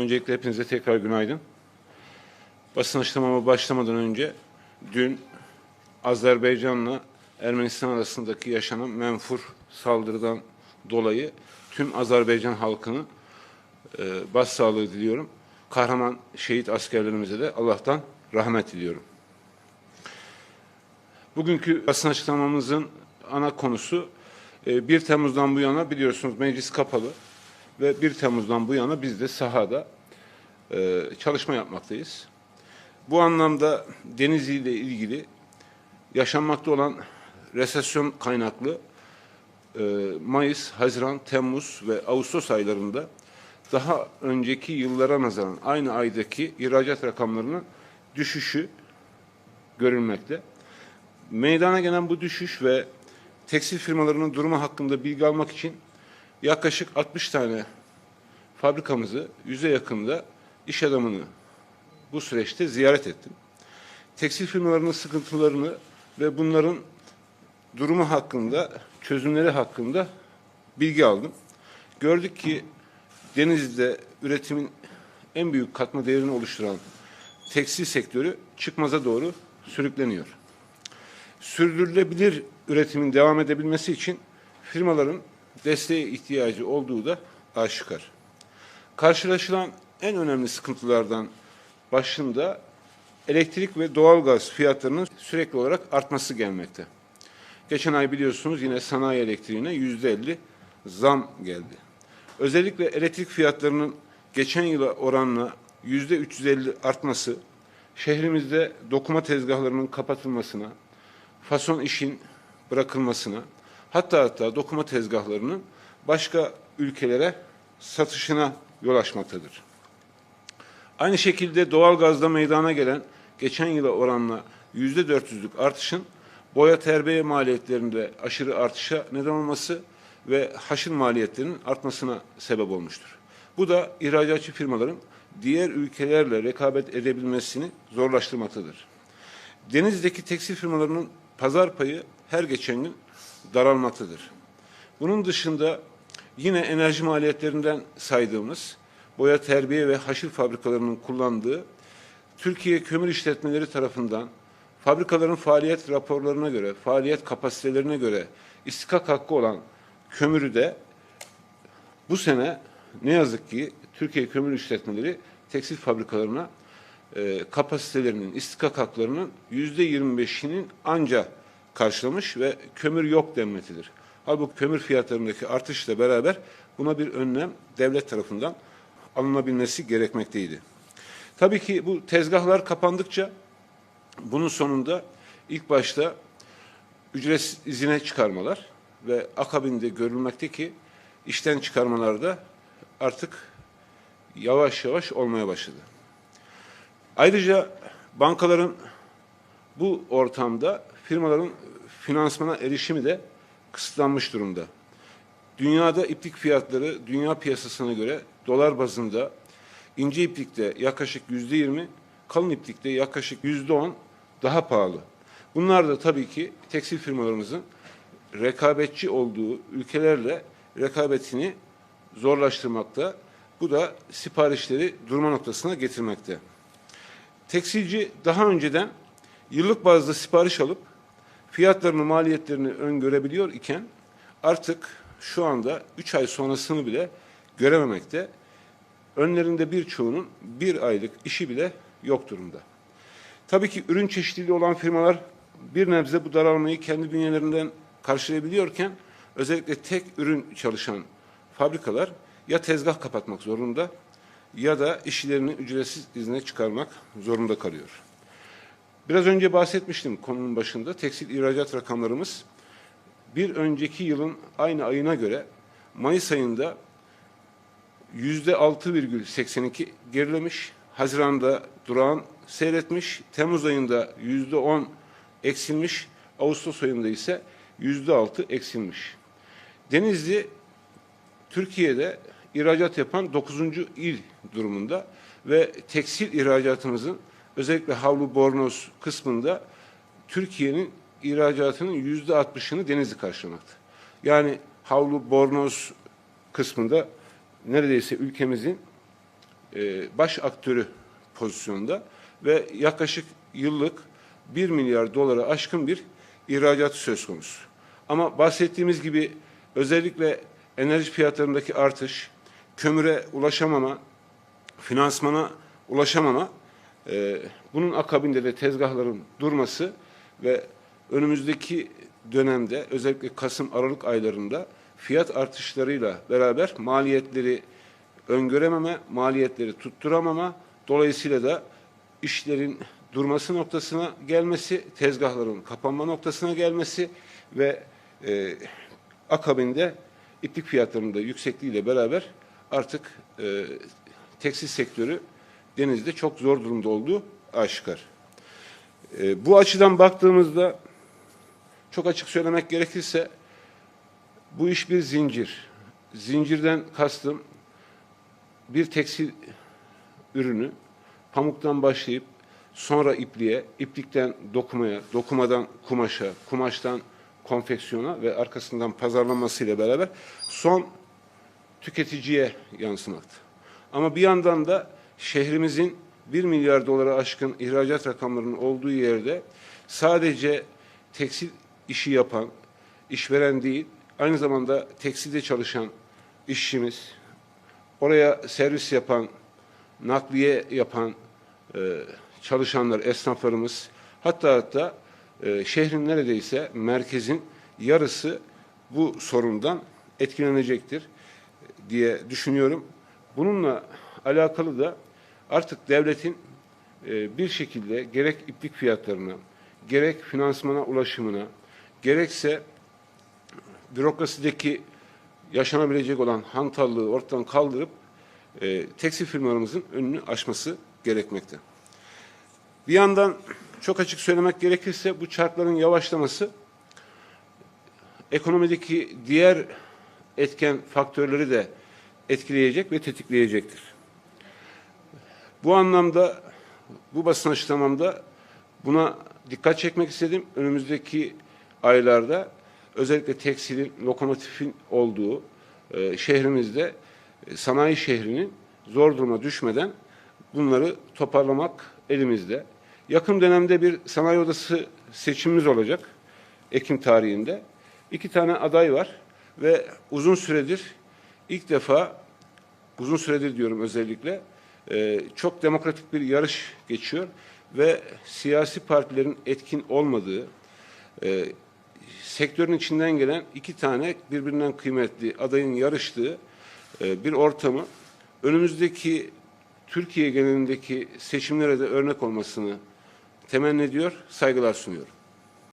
Öncelikle hepinize tekrar günaydın. Basın açıklamama başlamadan önce dün Azerbaycan'la Ermenistan arasındaki yaşanan menfur saldırıdan dolayı tüm Azerbaycan halkını e, başsağlığı diliyorum. Kahraman şehit askerlerimize de Allah'tan rahmet diliyorum. Bugünkü basın açıklamamızın ana konusu e, 1 Temmuz'dan bu yana biliyorsunuz meclis kapalı ve 1 Temmuz'dan bu yana biz de sahada e, çalışma yapmaktayız. Bu anlamda Denizli ile ilgili yaşanmakta olan resesyon kaynaklı e, Mayıs, Haziran, Temmuz ve Ağustos aylarında daha önceki yıllara nazaran aynı aydaki ihracat rakamlarının düşüşü görülmekte. Meydana gelen bu düşüş ve tekstil firmalarının durumu hakkında bilgi almak için yaklaşık 60 tane fabrikamızı yüze yakında iş adamını bu süreçte ziyaret ettim. Tekstil firmalarının sıkıntılarını ve bunların durumu hakkında, çözümleri hakkında bilgi aldım. Gördük ki Denizli'de üretimin en büyük katma değerini oluşturan tekstil sektörü çıkmaza doğru sürükleniyor. Sürdürülebilir üretimin devam edebilmesi için firmaların desteğe ihtiyacı olduğu da aşikar. Karşılaşılan en önemli sıkıntılardan başında elektrik ve doğalgaz fiyatlarının sürekli olarak artması gelmekte. Geçen ay biliyorsunuz yine sanayi elektriğine yüzde elli zam geldi. Özellikle elektrik fiyatlarının geçen yıla oranla yüzde 350 artması, şehrimizde dokuma tezgahlarının kapatılmasına, fason işin bırakılmasına, hatta hatta dokuma tezgahlarının başka ülkelere satışına yol açmaktadır. Aynı şekilde doğal gazda meydana gelen geçen yıla oranla yüzde dört yüzlük artışın boya terbiye maliyetlerinde aşırı artışa neden olması ve haşır maliyetlerinin artmasına sebep olmuştur. Bu da ihracatçı firmaların diğer ülkelerle rekabet edebilmesini zorlaştırmaktadır. Denizli'deki tekstil firmalarının pazar payı her geçen gün daralmaktadır. Bunun dışında yine enerji maliyetlerinden saydığımız boya terbiye ve haşır fabrikalarının kullandığı Türkiye Kömür İşletmeleri tarafından fabrikaların faaliyet raporlarına göre, faaliyet kapasitelerine göre istikak hakkı olan kömürü de bu sene ne yazık ki Türkiye Kömür İşletmeleri tekstil fabrikalarına e, kapasitelerinin, istikak haklarının yüzde yirmi beşinin anca karşılamış ve kömür yok denmektedir. Halbuki kömür fiyatlarındaki artışla beraber buna bir önlem devlet tarafından alınabilmesi gerekmekteydi. Tabii ki bu tezgahlar kapandıkça bunun sonunda ilk başta ücret izine çıkarmalar ve akabinde görülmekte ki işten çıkarmalarda artık yavaş yavaş olmaya başladı. Ayrıca bankaların bu ortamda firmaların finansmana erişimi de kısıtlanmış durumda. Dünyada iplik fiyatları dünya piyasasına göre dolar bazında ince iplikte yaklaşık yüzde yirmi, kalın iplikte yaklaşık yüzde on daha pahalı. Bunlar da tabii ki tekstil firmalarımızın rekabetçi olduğu ülkelerle rekabetini zorlaştırmakta. Bu da siparişleri durma noktasına getirmekte. Tekstilci daha önceden yıllık bazda sipariş alıp fiyatlarını, maliyetlerini öngörebiliyor iken artık şu anda 3 ay sonrasını bile görememekte. Önlerinde birçoğunun bir aylık işi bile yok durumda. Tabii ki ürün çeşitliliği olan firmalar bir nebze bu daralmayı kendi bünyelerinden karşılayabiliyorken özellikle tek ürün çalışan fabrikalar ya tezgah kapatmak zorunda ya da işlerini ücretsiz izne çıkarmak zorunda kalıyor. Biraz önce bahsetmiştim konunun başında. Tekstil ihracat rakamlarımız bir önceki yılın aynı ayına göre Mayıs ayında yüzde 6,82 gerilemiş. Haziran'da durağan seyretmiş. Temmuz ayında yüzde 10 eksilmiş. Ağustos ayında ise yüzde 6 eksilmiş. Denizli Türkiye'de ihracat yapan 9. il durumunda ve tekstil ihracatımızın özellikle havlu bornoz kısmında Türkiye'nin ihracatının yüzde altmışını Denizli karşılamakta. Yani havlu bornoz kısmında neredeyse ülkemizin e, baş aktörü pozisyonda ve yaklaşık yıllık 1 milyar dolara aşkın bir ihracat söz konusu. Ama bahsettiğimiz gibi özellikle enerji fiyatlarındaki artış, kömüre ulaşamama, finansmana ulaşamama, e, bunun akabinde de tezgahların durması ve önümüzdeki dönemde özellikle Kasım-Aralık aylarında fiyat artışlarıyla beraber maliyetleri öngörememe, maliyetleri tutturamama, dolayısıyla da işlerin durması noktasına gelmesi, tezgahların kapanma noktasına gelmesi ve e, akabinde iplik fiyatlarının da yüksekliğiyle beraber artık e, tekstil sektörü denizde çok zor durumda olduğu aşikar. E, bu açıdan baktığımızda çok açık söylemek gerekirse bu iş bir zincir. Zincirden kastım bir tekstil ürünü pamuktan başlayıp sonra ipliğe, iplikten dokumaya, dokumadan kumaşa, kumaştan konfeksiyona ve arkasından pazarlanmasıyla beraber son tüketiciye yansımakta. Ama bir yandan da şehrimizin 1 milyar dolara aşkın ihracat rakamlarının olduğu yerde sadece tekstil işi yapan, işveren değil, aynı zamanda tekstilde çalışan işçimiz, oraya servis yapan, nakliye yapan e, çalışanlar, esnaflarımız, hatta hatta e, şehrin neredeyse merkezin yarısı bu sorundan etkilenecektir diye düşünüyorum. Bununla alakalı da artık devletin e, bir şekilde gerek iplik fiyatlarına, gerek finansmana ulaşımına, gerekse bürokrasideki yaşanabilecek olan hantallığı ortadan kaldırıp e, tekstil firmalarımızın önünü aşması gerekmekte. Bir yandan çok açık söylemek gerekirse bu çarkların yavaşlaması ekonomideki diğer etken faktörleri de etkileyecek ve tetikleyecektir. Bu anlamda bu basın açıklamamda buna dikkat çekmek istedim. Önümüzdeki aylarda özellikle tekstilin, lokomotifin olduğu e, şehrimizde e, sanayi şehrinin zor duruma düşmeden bunları toparlamak elimizde. Yakın dönemde bir sanayi odası seçimimiz olacak. Ekim tarihinde. İki tane aday var ve uzun süredir ilk defa uzun süredir diyorum özellikle e, çok demokratik bir yarış geçiyor ve siyasi partilerin etkin olmadığı e, sektörün içinden gelen iki tane birbirinden kıymetli adayın yarıştığı e, bir ortamı önümüzdeki Türkiye genelindeki seçimlere de örnek olmasını temenni ediyor, saygılar sunuyorum.